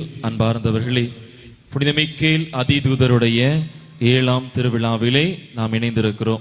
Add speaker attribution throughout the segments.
Speaker 1: அன்பார்ந்தவர்களே புனிதமிக்கேல் அதிதூதருடைய ஏழாம் திருவிழாவிலே நாம் இணைந்திருக்கிறோம்.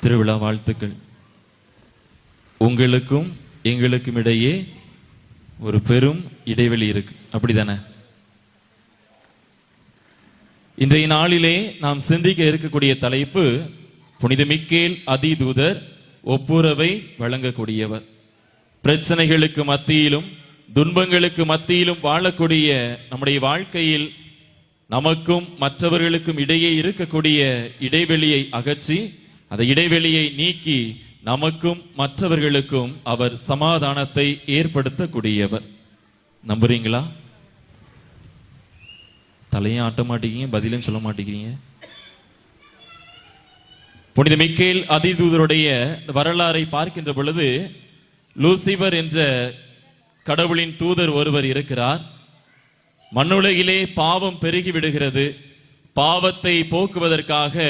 Speaker 1: திருவிழா வாழ்த்துக்கள். உங்களுக்கும் எங்களுக்கும் இடையே ஒரு பெரும் இடைவெளி இருக்கு. அப்படிதானே? இன்றைய நாளிலே நாம் சிந்திக்க இருக்கக்கூடிய தலைப்பு புனிதமிக்கேல் அதிதூதர் ஒப்புரவை வழங்கக்கூடியவர். பிரச்சனைகளுக்கு மத்தியிலும் துன்பங்களுக்கு மத்தியிலும் வாழக்கூடிய நம்முடைய வாழ்க்கையில் நமக்கும் மற்றவர்களுக்கும் இடையே இருக்கக்கூடிய இடைவெளியை அகற்றி அந்த இடைவெளியை நீக்கி நமக்கும் மற்றவர்களுக்கும் அவர் சமாதானத்தை ஏற்படுத்தக்கூடியவர். நம்புறீங்களா? தலையும் ஆட்ட மாட்டேங்கிறீங்க பதிலும் சொல்ல மாட்டேங்கிறீங்க. புனித மிக்கேல் அதிதூதருடைய வரலாறை பார்க்கின்ற பொழுது லூசிபர் என்ற கடவுளின் தூதர் ஒருவர் இருக்கிறார். மண்ணுலகிலே பாவம் பெருகிவிடுகிறது பாவத்தை போக்குவதற்காக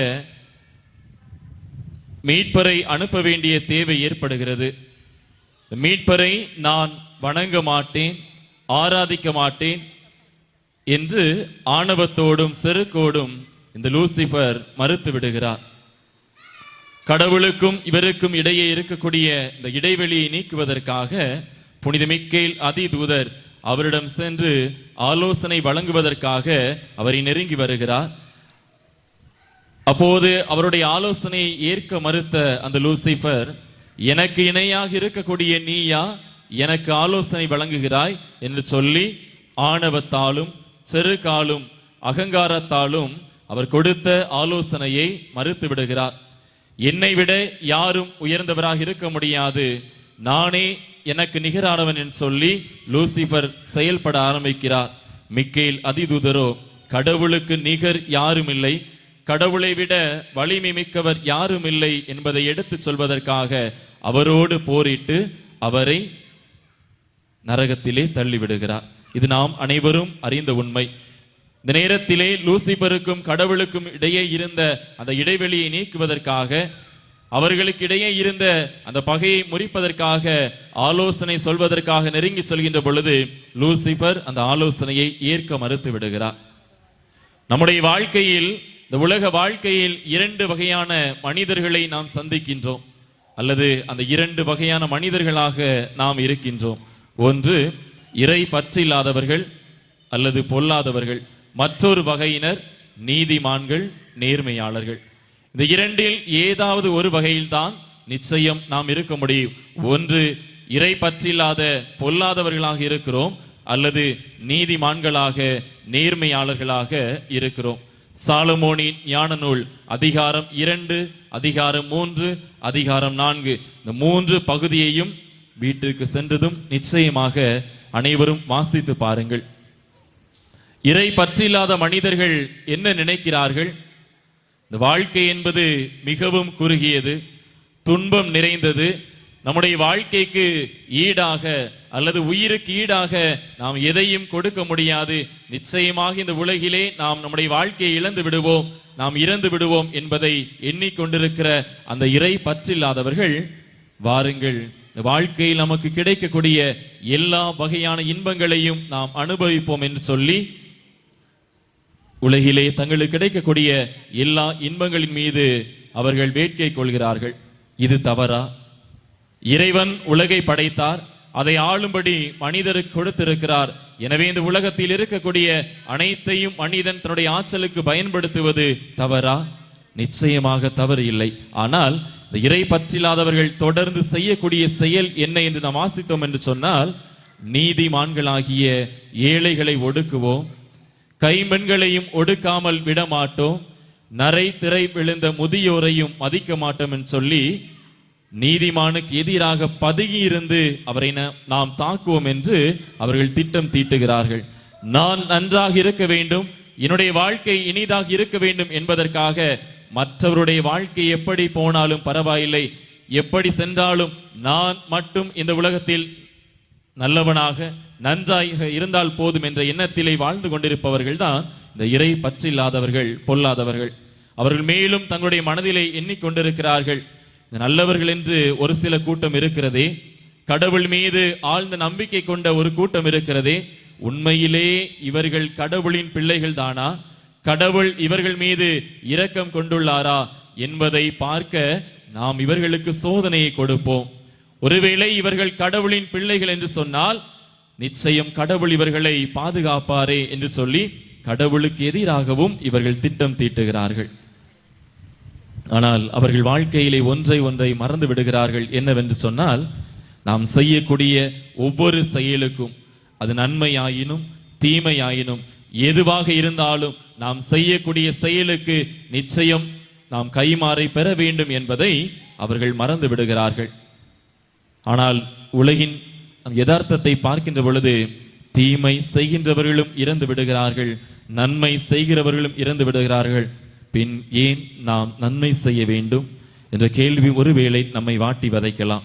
Speaker 1: மீட்பரை அனுப்ப வேண்டிய தேவை ஏற்படுகிறது. மீட்பரை நான் வணங்க மாட்டேன் ஆராதிக்க மாட்டேன் என்று ஆணவத்தோடும் செருக்கோடும் இந்த லூசிபர் மறுத்து விடுகிறார். கடவுளுக்கும் இவருக்கும் இடையே இருக்கக்கூடிய இந்த இடைவெளியை நீக்குவதற்காக புனித மிக்கேல் அதிதூதர் அவரிடம் சென்று ஆலோசனை வழங்குவதற்காக அவரை நெருங்கி வருகிறார். அப்போது அவருடைய ஆலோசனையை ஏற்க மறுத்த அந்த லூசிபர் எனக்கு இணையாக இருக்கக்கூடிய நீயா எனக்கு ஆலோசனை வழங்குகிறாய் என்று சொல்லி ஆணவத்தாலும் செருக்காலும் அகங்காரத்தாலும் அவர் கொடுத்த ஆலோசனையை மறுத்து விடுகிறார் என்னை விட யாரும் உயர்ந்தவராக இருக்க முடியாது. நானே எனக்கு நிகரானவன் என்று சொல்லி லூசிபர் செயல்பட ஆரம்பிக்கிறார். மிக்கேல் அதிதூதரோ கடவுளுக்கு நிகர் யாரும் இல்லை கடவுளை விட வலிமை மிக்கவர் யாரும் இல்லை என்பதை எடுத்துச் சொல்வதற்காக அவரோடு போரிட்டு அவரை நரகத்திலே தள்ளிவிடுகிறார். இது நாம் அனைவரும் அறிந்த உண்மை. இந்த நேரத்திலே லூசிபருக்கும் கடவுளுக்கும் இடையே இருந்த அந்த இடைவெளியை நீக்குவதற்காக அவர்களுக்கு இடையே இருந்த அந்த பகையை முறிப்பதற்காக ஆலோசனை சொல்வதற்காக நெருங்கி சொல்கின்ற பொழுது லூசிபர் அந்த ஆலோசனையை ஏற்க மறுத்து விடுகிறார். நம்முடைய வாழ்க்கையில் இந்த உலக வாழ்க்கையில் இரண்டு வகையான மனிதர்களை நாம் சந்திக்கின்றோம். அல்லது அந்த இரண்டு வகையான மனிதர்களாக நாம் இருக்கின்றோம். ஒன்று இறை பற்றில்லாதவர்கள் அல்லது பொல்லாதவர்கள். மற்றொரு வகையினர் நீதிமான்கள் நேர்மையாளர்கள். இந்த இரண்டில் ஏதாவது ஒரு வகையில்தான் நிச்சயம் நாம் இருக்க முடியும். ஒன்று இறை பற்றில்லாத பொல்லாதவர்களாக இருக்கிறோம் அல்லது நீதிமான்களாக நேர்மையாளர்களாக இருக்கிறோம். சாலமோனின் ஞான நூல் அதிகாரம் இரண்டு அதிகாரம் மூன்று அதிகாரம் நான்கு. இந்த மூன்று பகுதியையும் வீட்டுக்கு சென்றதும் நிச்சயமாக அனைவரும் வாசித்து பாருங்கள். இறை பற்றில்லாத மனிதர்கள் என்ன நினைக்கிறார்கள்? இந்த வாழ்க்கை என்பது மிகவும் குறுகியது துன்பம் நிறைந்தது. நம்முடைய வாழ்க்கைக்கு ஈடாக அல்லது உயிருக்கு ஈடாக நாம் எதையும் கொடுக்க முடியாது. நிச்சயமாக இந்த உலகிலே நாம் நம்முடைய வாழ்க்கையை இழந்து விடுவோம் நாம் இறந்து விடுவோம் என்பதை எண்ணிக்கொண்டிருக்கிற அந்த இறை பற்றில்லாதவர்கள் வாருங்கள் இந்த வாழ்க்கையில் நமக்கு கிடைக்கக்கூடிய எல்லா வகையான இன்பங்களையும் நாம் அனுபவிப்போம் என்று சொல்லி உலகிலே தங்களுக்கு கிடைக்கக்கூடிய எல்லா இன்பங்களின் மீது அவர்கள் வேட்கை கொள்கிறார்கள். இது தவறா? இறைவன் உலகை படைத்தார் அதை ஆளும்படி மனிதருக்கு கொடுத்திருக்கிறார். எனவே இந்த உலகத்தில் இருக்கக்கூடிய அனைத்தையும் மனிதன் தன்னுடைய ஆற்றலுக்கு பயன்படுத்துவது தவறா? நிச்சயமாக தவறு இல்லை. ஆனால் இந்த இறை பற்றில்லாதவர்கள் தொடர்ந்து செய்யக்கூடிய செயல் என்ன என்று நாம் ஆசித்தோம் என்று சொன்னால் நீதிமான்களாகிய ஏழைகளை ஒடுக்குவோம் கைம்பெண்களையும் ஒடுக்காமல் விடமாட்டோம். நரை திரை விழுந்த முதியோரையும் மதிக்க மாட்டோம் என்று சொல்லி நீதிமானுக்கு எதிராக பதுகி இருந்து அவரை நாம் தாக்குவோம் என்று அவர்கள் திட்டம் தீட்டுகிறார்கள். நான் நன்றாக இருக்க வேண்டும் என்னுடைய வாழ்க்கை இனிதாக இருக்க வேண்டும் என்பதற்காக மற்றவருடைய வாழ்க்கை எப்படி போனாலும் பரவாயில்லை. எப்படி சென்றாலும் நான் மட்டும் இந்த உலகத்தில் நல்லவனாக நன்றாக இருந்தால் போதும் என்ற எண்ணத்திலே வாழ்ந்து கொண்டிருப்பவர்கள் தான் இந்த இறை பற்றில்லாதவர்கள் பொல்லாதவர்கள். அவர்கள் மேலும் தங்களுடைய மனதிலே எண்ணிக்கொண்டிருக்கிறார்கள். இந்த நல்லவர்கள் என்று ஒரு சில கூட்டம் இருக்கிறதே. கடவுள் மீது ஆழ்ந்த நம்பிக்கை கொண்ட ஒரு கூட்டம் இருக்கிறதே. உண்மையிலே இவர்கள் கடவுளின் பிள்ளைகள் தானா கடவுள் இவர்கள் மீது இரக்கம் கொண்டுள்ளாரா? என்பதை பார்க்க நாம் இவர்களுக்கு சோதனையை கொடுப்போம். ஒருவேளை இவர்கள் கடவுளின் பிள்ளைகள் என்று சொன்னால் நிச்சயம் கடவுள் இவர்களை பாதுகாப்பாரே என்று சொல்லி கடவுளுக்கு எதிராகவும் இவர்கள் திட்டம் தீட்டுகிறார்கள். ஆனால் அவர்கள் வாழ்க்கையிலே ஒன்றை ஒன்றை மறந்து விடுகிறார்கள் என்னவென்று சொன்னால் நாம் செய்யக்கூடிய ஒவ்வொரு செயலுக்கும் அது நன்மையாயினும் தீமையாயினும் எதுவாக இருந்தாலும் நாம் செய்யக்கூடிய செயலுக்கு நிச்சயம் நாம் கைமாறை பெற வேண்டும் என்பதை அவர்கள் மறந்து விடுகிறார்கள். ஆனால் உலகின் யதார்த்தத்தை பார்க்கின்ற பொழுது தீமை செய்கின்றவர்களும் இறந்து விடுகிறார்கள் நன்மை செய்கிறவர்களும் இறந்து விடுகிறார்கள். பின் ஏன் நாம் நன்மை செய்ய வேண்டும்? என்ற கேள்வி ஒருவேளை நம்மை வாட்டி வதைக்கலாம்.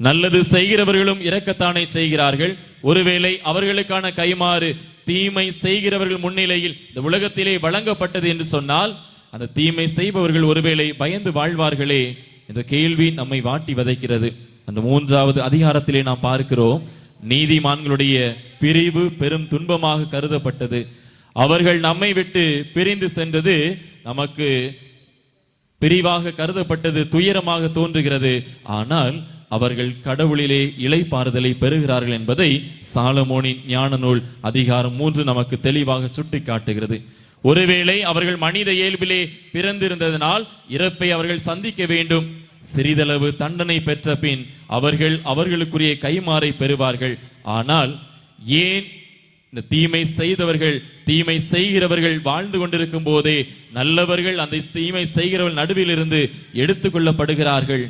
Speaker 1: நல்லது செய்கிறவர்களும் இறக்கத்தானே செய்கிறார்கள். ஒருவேளை அவர்களுக்கான கைமாறு தீமை செய்கிறவர்கள் முன்னிலையில் இந்த உலகத்திலே வழங்கப்பட்டது என்று சொன்னால் அந்த தீமை செய்பவர்கள் ஒருவேளை பயந்து வாழ்வார்களே என்ற கேள்வி நம்மை வாட்டி வதைக்கிறது. அந்த மூன்றாவது அதிகாரத்திலே நாம் பார்க்கிறோம் நீதிமான்களுடைய பிரிவு பெரும் துன்பமாக கருதப்பட்டது. அவர்கள் நம்மை விட்டு பிரிந்து சென்றது நமக்கு பிரிவாக கருதப்பட்டது துயரமாக தோன்றுகிறது. ஆனால் அவர்கள் கடவுளிலே இலைப்பாறுதலை பெறுகிறார்கள் என்பதை சாலமோனின் ஞான நூல் அதிகாரம் மூன்று நமக்கு தெளிவாக சுட்டி காட்டுகிறது ஒருவேளை அவர்கள் மனித இயல்பிலே பிறந்திருந்ததனால் இறப்பை அவர்கள் சந்திக்க வேண்டும் சிறிதளவு தண்டனை பெற்ற பின் அவர்கள் அவர்களுக்குரிய கைமாறை பெறுவார்கள். ஆனால் ஏன் இந்த தீமை செய்தவர்கள் தீமை செய்கிறவர்கள் வாழ்ந்து கொண்டிருக்கும் போதே நல்லவர்கள் அந்த தீமை செய்கிறவர்கள் நடுவில் இருந்து எடுத்துக்கொள்ளப்படுகிறார்கள்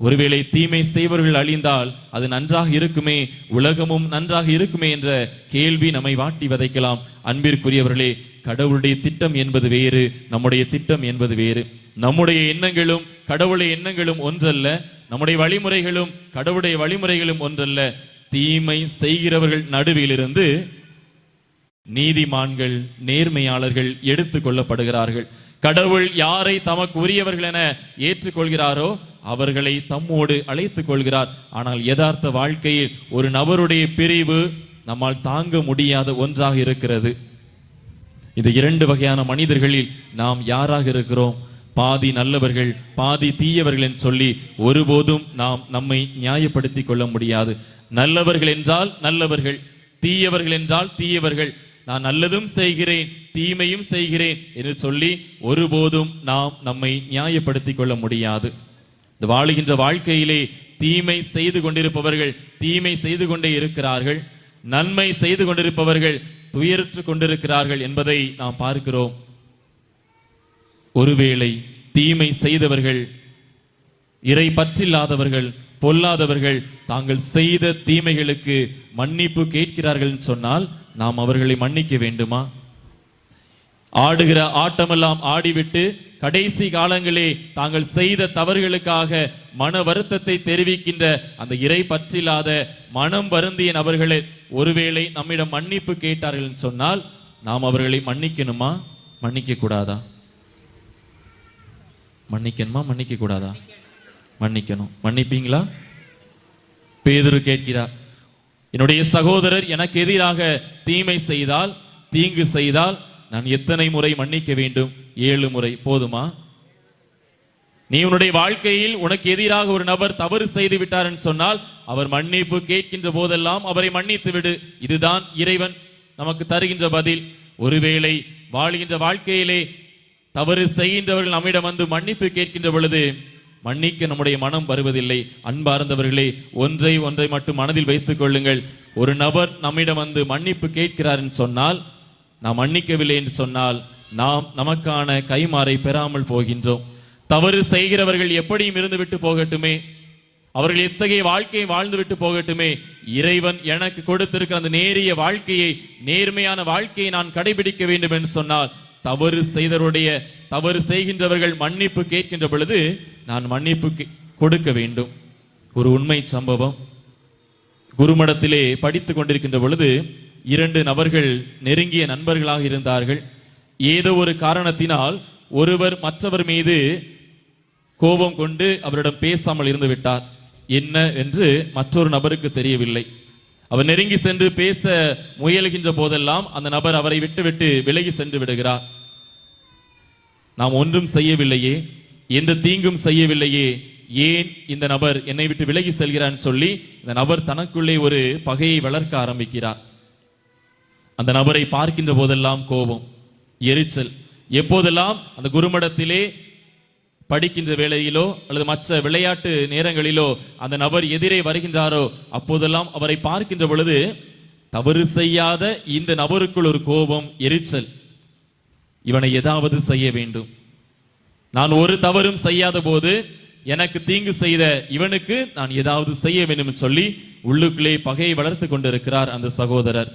Speaker 1: ஒருவேளை தீமை செய்வர்கள் அழிந்தால் அது நன்றாக இருக்குமே உலகமும் நன்றாக இருக்குமே என்ற கேள்வி நம்மை வாட்டி வதைக்கலாம். அன்பிற்குரியவர்களே கடவுளுடைய திட்டம் என்பது வேறு நம்முடைய திட்டம் என்பது வேறு. நம்முடைய எண்ணங்களும் கடவுளுடைய எண்ணங்களும் ஒன்றல்ல. நம்முடைய வழிமுறைகளும் கடவுளுடைய வழிமுறைகளும் ஒன்றல்ல. தீமை செய்கிறவர்கள் நடுவிலிருந்து நீதிமான்கள் நேர்மையாளர்கள் எடுத்து கொள்ளப்படுகிறார்கள். கடவுள் யாரை தமக்கு உரியவர்கள் என ஏற்றுக்கொள்கிறாரோ அவர்களை தம்மோடு அழைத்துக் கொள்கிறார். ஆனால் யதார்த்த வாழ்க்கையில் ஒரு நபருடைய பிரிவு நம்மால் தாங்க முடியாத ஒன்றாக இருக்கிறது. இது இரண்டு வகையான மனிதர்களில் நாம் யாராக இருக்கிறோம்? பாதி நல்லவர்கள் பாதி தீயவர்கள் என்று சொல்லி ஒருபோதும் நாம் நம்மை நியாயப்படுத்திக் கொள்ள முடியாது. நல்லவர்கள் என்றால் நல்லவர்கள் தீயவர்கள் என்றால் தீயவர்கள். நான் நல்லதும் செய்கிறேன் தீமையும் செய்கிறேன் என்று சொல்லி ஒருபோதும் நாம் நம்மை நியாயப்படுத்திக் கொள்ள முடியாது. இந்த வாழுகின்ற வாழ்க்கையிலே தீமை செய்து கொண்டிருப்பவர்கள் தீமை செய்து கொண்டே இருக்கிறார்கள். நன்மை செய்து கொண்டிருப்பவர்கள் துயரற்று கொண்டிருக்கிறார்கள் என்பதை நாம் பார்க்கிறோம். ஒருவேளை தீமை செய்தவர்கள் இறை பற்றில்லாதவர்கள் பொல்லாதவர்கள் தாங்கள் செய்த தீமைகளுக்கு மன்னிப்பு கேட்கிறார்கள் சொன்னால் நாம் அவர்களை மன்னிக்க வேண்டுமா? ஆடுகிற ஆட்டமெல்லாம் ஆடிவிட்டு கடைசி காலங்களே தாங்கள் செய்த தவறுகளுக்காக மன வருத்தத்தை தெரிவிக்கின்ற அந்த இறை பற்றில்லாத மனம் வருந்திய நபர்களை ஒருவேளை நம்மிடம் மன்னிப்பு கேட்டார்கள் சொன்னால் நாம் அவர்களை மன்னிக்கணுமா? மன்னிக்க கூடாதா? மன்னிக்கணுமா? மன்னிக்க கூடாதா மன்னிக்கணும். மன்னிப்பீங்களா? பேதுரு கேட்கிறார். என்னுடைய சகோதரர் எனக்கு எதிராக தீமை செய்தால் தீங்கு செய்தால் நான் எத்தனை முறை மன்னிக்க வேண்டும்? ஏழு முறை. போதுமா? நீ உன்னுடைய வாழ்க்கையில் உனக்கு எதிராக ஒரு நபர் தவறு செய்து விட்டார் சொன்னால் அவர் மன்னிப்பு கேட்கின்ற போதெல்லாம் அவரை மன்னித்து விடு. இதுதான் இறைவன் நமக்கு தருகின்ற பதில். ஒருவேளை வாழ்கின்ற வாழ்க்கையிலே தவறு செய்கின்றவர்கள் நம்மிடம் வந்து மன்னிப்பு கேட்கின்ற பொழுது மன்னிக்க நம்முடைய மனம் வருவதில்லை. அன்பார்ந்தவர்களே ஒன்றை ஒன்றை மட்டும் மனதில் வைத்துக் கொள்ளுங்கள். ஒரு நபர் நம்மிடம் வந்து மன்னிப்பு கேட்கிறார் என்று சொன்னால் நாம் மன்னிக்கவில்லை என்று சொன்னால் நாம் நமக்கான கைமாறை பெறாமல் போகின்றோம். தவறு செய்கிறவர்கள் எப்படியும் இருந்து விட்டு போகட்டுமே. அவர்கள் எத்தகைய வாழ்க்கையை வாழ்ந்துவிட்டு போகட்டுமே. இறைவன் எனக்கு கொடுத்திருக்கிற அந்த நேரிய வாழ்க்கையை நேர்மையான வாழ்க்கையை நான் கடைபிடிக்க வேண்டும் என்று சொன்னால் தவறு செய்தவருடைய தவறு செய்கின்றவர்கள் மன்னிப்பு கேட்கின்ற பொழுது நான் மன்னிப்பு கே- கொடுக்க வேண்டும். ஒரு உண்மை சம்பவம். குருமடத்திலே படித்துக் கொண்டிருக்கின்ற பொழுது இரண்டு நபர்கள் நெருங்கிய நண்பர்களாக இருந்தார்கள். ஏதோ ஒரு காரணத்தினால் ஒருவர் மற்றவர் மீது கோபம் கொண்டு அவரிடம் பேசாமல் இருந்து விட்டார். என்ன என்று மற்றொரு நபருக்கு தெரியவில்லை. அவர் நெருங்கி சென்று பேச முயலுகின்ற போதெல்லாம் அந்த நபர் அவரை விட்டுவிட்டு விலகி சென்று விடுகிறார். நாம் ஒன்றும் செய்யவில்லையே எந்த தீங்கும் செய்யவில்லையே ஏன் இந்த நபர் என்னை விட்டு விலகி செல்கிறான்னு சொல்லி இந்த நபர் தனக்குள்ளே ஒரு பகையை வளர்க்க ஆரம்பிக்கிறார். அந்த நபரை பார்க்கின்ற போதெல்லாம் கோபம் எரிச்சல். எப்போதெல்லாம் அந்த குருமடத்திலே படிக்கின்ற வேளையிலோ அல்லது மற்ற விளையாட்டு நேரங்களிலோ அந்த நபர் எதிரே வருகின்றாரோ அப்போதெல்லாம் அவரை பார்க்கின்ற பொழுது தவறு செய்யாத இந்த நபருக்குள் ஒரு கோபம் எரிச்சல். இவனை ஏதாவது செய்ய வேண்டும். நான் ஒரு தவறும் செய்யாத போது எனக்கு தீங்கு செய்த இவனுக்கு நான் ஏதாவது செய்ய வேண்டும் சொல்லி உள்ளுக்குள்ளே பகையை வளர்த்து கொண்டிருக்கிறார் அந்த சகோதரர்.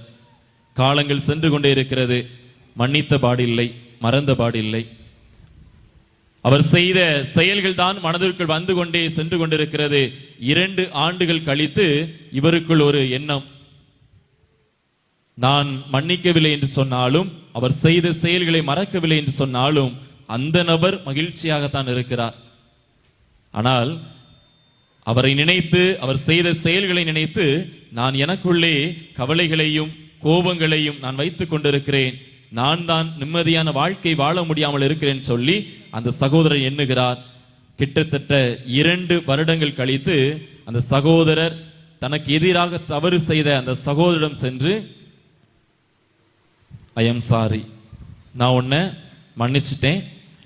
Speaker 1: காலங்கள் சென்று கொண்டே இருக்கிறது. மன்னித்த பாடில்லை மறந்த பாடில்லை அவர் செய்த செயல்கள் தான் மனதிற்குள் வந்து கொண்டே சென்று கொண்டிருக்கிறது. இரண்டு ஆண்டுகள் கழித்து இவருக்குள் ஒரு எண்ணம். நான் மன்னிக்கவில்லை என்று சொன்னாலும் அவர் செய்த செயல்களை மறக்கவில்லை என்று சொன்னாலும் அந்த நபர் மகிழ்ச்சியாகத்தான் இருக்கிறார். ஆனால் அவரை நினைத்து அவர் செய்த செயல்களை நினைத்து நான் எனக்குள்ளே கவலைகளையும் கோபங்களையும் நான் வைத்துக் கொண்டிருக்கிறேன். நான் தான் நிம்மதியான வாழ்க்கை வாழ முடியாமல் இருக்கிறேன் சொல்லி அந்த சகோதரர் எண்ணுகிறார். கிட்டத்தட்ட இரண்டு வருடங்கள் கழித்து அந்த சகோதரர் தனக்கு எதிராக தவறு செய்த அந்த சகோதரிடம் சென்று ஐ எம் சாரி நான் உன்னை மன்னிச்சிட்டேன்.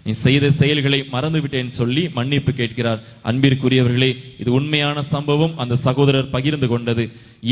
Speaker 1: நீ செய்த செயல்களை மறந்து விட்டேன் சொல்லி மன்னிப்பு கேட்கிறார். அன்பிற்குரியவர்களே இது உண்மையான சம்பவம். அந்த சகோதரர் பகிர்ந்து கொண்டது.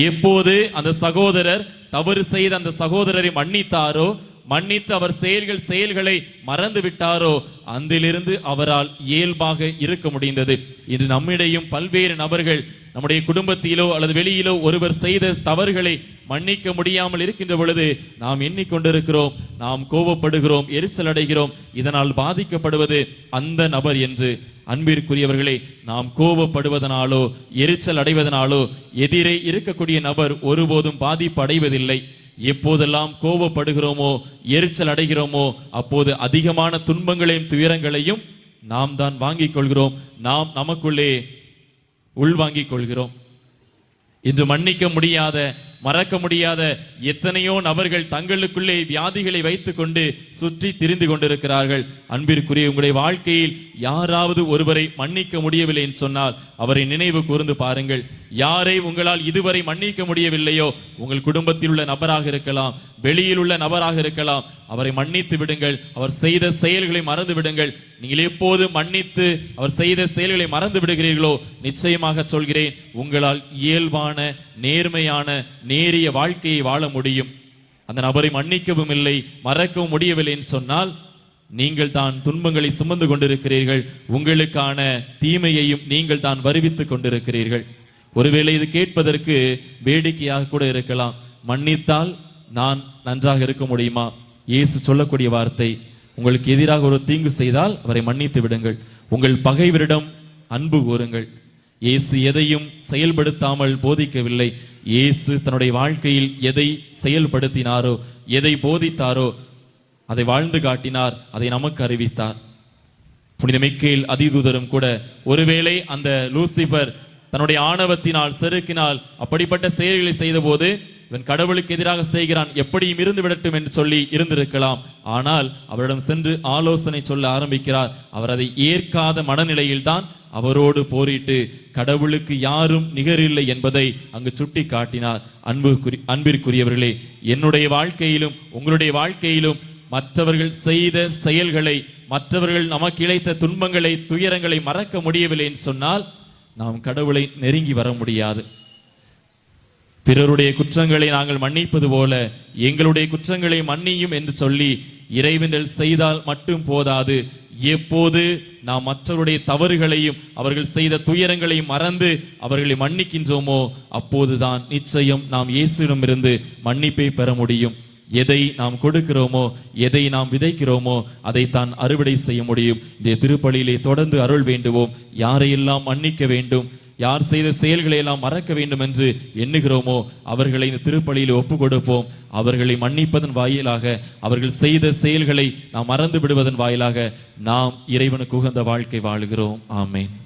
Speaker 1: எப்போது அந்த சகோதரர் தவறு செய்த அந்த சகோதரரை மன்னித்தாரோ மன்னித்து அவர் செயல்கள் செயல்களை மறந்து விட்டாரோ அந்திலிருந்து அவரால் இயல்பாக இருக்க முடிந்தது. இன்று நம்மிடையும் பல்வேறு நபர்கள் நம்முடைய குடும்பத்திலோ அல்லது வெளியிலோ ஒருவர் செய்த தவறுகளை மன்னிக்க முடியாமல் இருக்கின்ற பொழுது நாம் எண்ணிக்கொண்டிருக்கிறோம் நாம் கோபப்படுகிறோம் எரிச்சல் அடைகிறோம். இதனால் பாதிக்கப்படுவது அந்த நபர் என்று அன்பிற்குரியவர்களே நாம் கோபப்படுவதனாலோ எரிச்சல் அடைவதனாலோ எதிரே இருக்கக்கூடிய நபர் ஒருபோதும் பாதிப்பு அடைவதில்லை. எப்போதெல்லாம் கோபப்படுகிறோமோ எரிச்சல் அடைகிறோமோ அப்போது அதிகமான துன்பங்களையும் துயரங்களையும் நாம் தான் வாங்கிக் கொள்கிறோம். நாம் நமக்குள்ளே உள்வாங்கிக் கொள்கிறோம். இன்று மன்னிக்க முடியாத மறக்க முடியாத எத்தனையோ நபர்கள் தங்களுக்குள்ளே வியாதிகளை வைத்துக்கொண்டு சுற்றி திரிந்து கொண்டிருக்கிறார்கள். அன்பிற்குரிய உங்களுடைய வாழ்க்கையில் யாராவது ஒருவரை மன்னிக்க முடியவில்லை என்று சொன்னால் அவரை நினைவு கூர்ந்து பாருங்கள். யாரை உங்களால் இதுவரை மன்னிக்க முடியவில்லையோ உங்கள் குடும்பத்தில் உள்ள நபராக இருக்கலாம் வெளியில் உள்ள நபராக இருக்கலாம் அவரை மன்னித்து விடுங்கள். அவர் செய்த செயல்களை மறந்து விடுங்கள். நீங்கள் எப்போது மன்னித்து அவர் செய்த செயல்களை மறந்து விடுகிறீர்களோ நிச்சயமாக சொல்கிறேன் உங்களால் இயல்பான நேர்மையான நேரிய வாழ்க்கையை வாழ முடியும். அந்த நபரை மன்னிக்கவும் இல்லை மறக்கவும் முடியவில்லை என்று சொன்னால் நீங்கள் தான் துன்பங்களை சுமந்து கொண்டிருக்கிறீர்கள். உங்களுக்கான தீமையையும் நீங்கள் தான் வருவித்துக் கொண்டிருக்கிறீர்கள். ஒருவேளை இது கேட்பதற்கு வேடிக்கையாக கூட இருக்கலாம். மன்னித்தால் நான் நன்றாக இருக்க முடியுமா? இயேசு சொல்லக்கூடிய வார்த்தை உங்களுக்கு எதிராக ஒரு தீங்கு செய்தால் அவரை மன்னித்து விடுங்கள். உங்கள் பகைவரிடம் அன்பு கூறுங்கள். இயேசு எதையும் செயல்படுத்தாமல் போதிக்கவில்லை. இயேசு தன்னுடைய வாழ்க்கையில் எதை செயல்படுத்தினாரோ எதை போதித்தாரோ அதை வாழ்ந்து காட்டினார் அதை நமக்கு அறிவித்தார். புனித மிக்கேல் அதிதூதரும் கூட ஒருவேளை அந்த லூசிபர் தன்னுடைய ஆணவத்தினால் செருக்கினால் அப்படிப்பட்ட செயல்களை செய்தபோது இவன் கடவுளுக்கு எதிராக செய்கிறான் எப்படியும் இருந்து விடட்டும் என்று சொல்லி இருந்திருக்கலாம். ஆனால் அவரிடம் சென்று ஆலோசனை சொல்ல ஆரம்பிக்கிறார். அவர் அதை ஏற்காத மனநிலையில்தான் அவரோடு போரிட்டு கடவுளுக்கு யாரும் நிகரில்லை என்பதை அங்கு சுட்டி காட்டினார் அன்பு அன்பிற்குரியவர்களே என்னுடைய வாழ்க்கையிலும் உங்களுடைய வாழ்க்கையிலும் மற்றவர்கள் செய்த செயல்களை மற்றவர்கள் நமக்கு இழைத்த துன்பங்களை துயரங்களை மறக்க முடியவில்லை என்று சொன்னால் நாம் கடவுளை நெருங்கி வர முடியாது. பிறருடைய குற்றங்களை நாங்கள் மன்னிப்பது போல எங்களுடைய குற்றங்களை மன்னியும் என்று சொல்லி இறைவனில் செய்தால் மட்டும் போதாது எப்போது நாம் மற்றவருடைய தவறுகளையும் அவர்கள் செய்த துயரங்களையும் மறந்து அவர்களை மன்னிக்கின்றோமோ அப்போதுதான் நிச்சயம் நாம் இயேசுவிடமிருந்து மன்னிப்பை பெற முடியும். எதை நாம் கொடுக்கிறோமோ எதை நாம் விதைக்கிறோமோ அதைத்தான் அறுவடை செய்ய முடியும். இந்த திருப்பலியிலே தொடர்ந்து அருள் வேண்டுவோம். யாரையெல்லாம் மன்னிக்க வேண்டும்? யார் செய்த செயல்களை எல்லாம் மறக்க வேண்டும் என்று எண்ணுகிறோமோ அவர்களை இந்த திருப்பலியில் ஒப்பு கொடுப்போம் அவர்களை மன்னிப்பதன் வாயிலாக அவர்கள் செய்த செயல்களை நாம் மறந்து விடுவதன் வாயிலாக நாம் இறைவனுக்கு உகந்த வாழ்க்கை வாழுகிறோம். ஆமேன்.